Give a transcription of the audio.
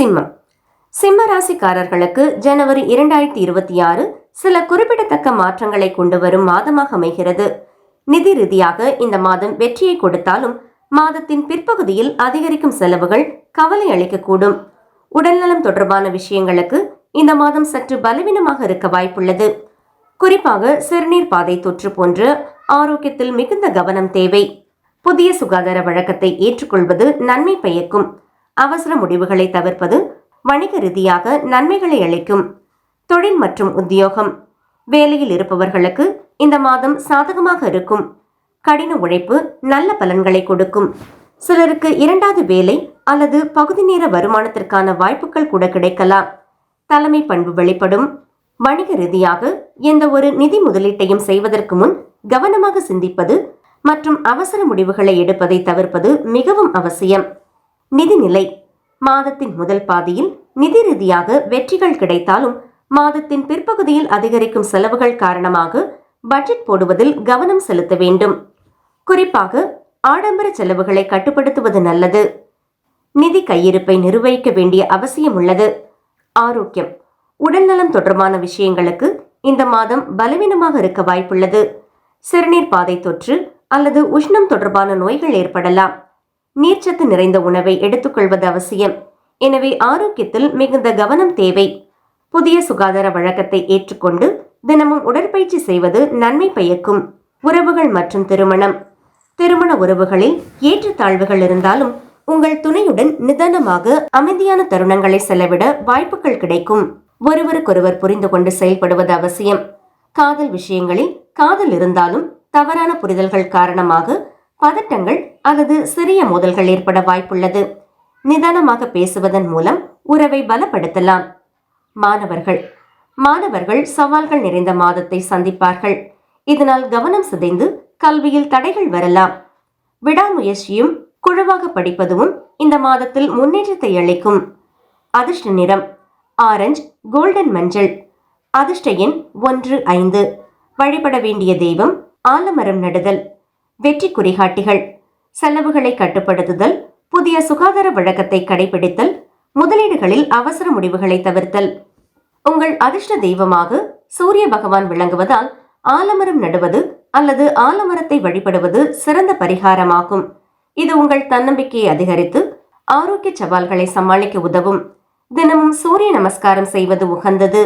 சிம்மம். சிம்ம ராசிக்காரர்களுக்கு ஜனவரி இரண்டாயிரத்தி இருபத்தி ஆறு சில குறிப்பிடத்தக்க மாற்றங்களை கொண்டு வரும் மாதமாக அமைகிறது. நிதி ரீதியாக இந்த மாதம் வெற்றியை கொடுத்தாலும் மாதத்தின் பிற்பகுதியில் அதிகரிக்கும் செலவுகள் கவலை அளிக்கக்கூடும். உடல்நலம் தொடர்பான விஷயங்களுக்கு இந்த மாதம் சற்று பலவீனமாக இருக்க வாய்ப்புள்ளது. குறிப்பாக சிறுநீர் பாதை தொற்று போன்ற ஆரோக்கியத்தில் மிகுந்த கவனம் தேவை. புதிய சுகாதார வழக்கத்தை ஏற்றுக்கொள்வது நன்மை பயக்கும். அவசர முடிவுகளை தவிர்ப்பது வணிக ரீதியாக நன்மைகளை அளிக்கும். தொழில் மற்றும் உத்தியோகம். வேலையில் இருப்பவர்களுக்கு இந்த மாதம் சாதகமாக இருக்கும். கடின உழைப்பு நல்ல பலன்களை கொடுக்கும். சிலருக்கு இரண்டாவது வேலை அல்லது பகுதி நேர வருமானத்திற்கான வாய்ப்புகள் கூட கிடைக்கலாம். தலைமை பண்பு வெளிப்படும். வணிக ரீதியாக எந்த ஒரு நிதி முதலீட்டையும் செய்வதற்கு முன் கவனமாக சிந்திப்பது மற்றும் அவசர முடிவுகளை எடுப்பதை தவிர்ப்பது மிகவும் அவசியம். நிதிநிலை. மாதத்தின் முதல் பாதியில் நிதி ரீதியாக வெற்றிகள் கிடைத்தாலும் மாதத்தின் பிற்பகுதியில் அதிகரிக்கும் செலவுகள் காரணமாக பட்ஜெட் போடுவதில் கவனம் செலுத்த வேண்டும். குறிப்பாக ஆடம்பர செலவுகளை கட்டுப்படுத்துவது நல்லது. நிதி கையிருப்பை நிர்வகிக்க வேண்டிய அவசியம் உள்ளது. ஆரோக்கியம். உடல்நலம் தொடர்பான விஷயங்களுக்கு இந்த மாதம் பலவீனமாக இருக்க வாய்ப்புள்ளது. சிறுநீர் பாதை தொற்று அல்லது உஷ்ணம் தொடர்பான நோய்கள் ஏற்படலாம். நீர்ச்சத்து நிறைந்த உணவை எடுத்துக்கொள்வது அவசியம். எனவே ஆரோக்கியத்தில் மிகுந்த கவனம் தேவை. புதிய சுகாதார வழக்கத்தை ஏற்றுக்கொண்டு தினமும் உடற்பயிற்சி செய்வது நன்மை பயக்கும். உறவுகள் மற்றும் திருமணம். திருமண உறவுகளில் ஏற்றத்தாழ்வுகள் இருந்தாலும் உங்கள் துணையுடன் நிதானமாக அமைதியான தருணங்களை செலவிட வாய்ப்புகள் கிடைக்கும். ஒருவருக்கொருவர் புரிந்து கொண்டு செயல்படுவது அவசியம். காதல் விஷயங்களில் காதல் இருந்தாலும் தவறான புரிதல்கள் காரணமாக பதட்டங்கள் அல்லது சிறிய மோதல்கள் ஏற்பட வாய்ப்புள்ளது. நிதானமாக பேசுவதன் மூலம் உறவை பலப்படுத்தலாம். மாணவர்கள். மாணவர்கள் சவால்கள் நிறைந்த மாதத்தை சந்திப்பார்கள். இதனால் கவனம் சிதைந்து கல்வியில் தடைகள் வரலாம். விடாமுயற்சியும் குழுவாக படிப்பதும் இந்த மாதத்தில் முன்னேற்றத்தை அளிக்கும். அதிர்ஷ்ட நிறம். ஆரஞ்சு கோல்டன் மஞ்சள். அதிர்ஷ்ட எண் ஒன்று ஐந்து. வழிபட வேண்டிய தெய்வம் ஆலமரம் நடுதல். வெற்றி குறிகாட்டிகள் செலவுகளை கட்டுப்படுத்துதல் புதிய சுகாதார வழக்கத்தை கடைபிடித்தல் முதலீடுகளில் அவசர முடிவுகளை தவிர்த்தல். உங்கள் அதிர்ஷ்ட தெய்வமாக சூரிய பகவான் விளங்குவதால் ஆலமரம் நடுவது அல்லது ஆலமரத்தை வழிபடுவது சிறந்த பரிகாரமாகும். இது உங்கள் தன்னம்பிக்கையை அதிகரித்து ஆரோக்கிய சவால்களை சமாளிக்க உதவும். தினமும் சூரிய நமஸ்காரம் செய்வது உகந்தது.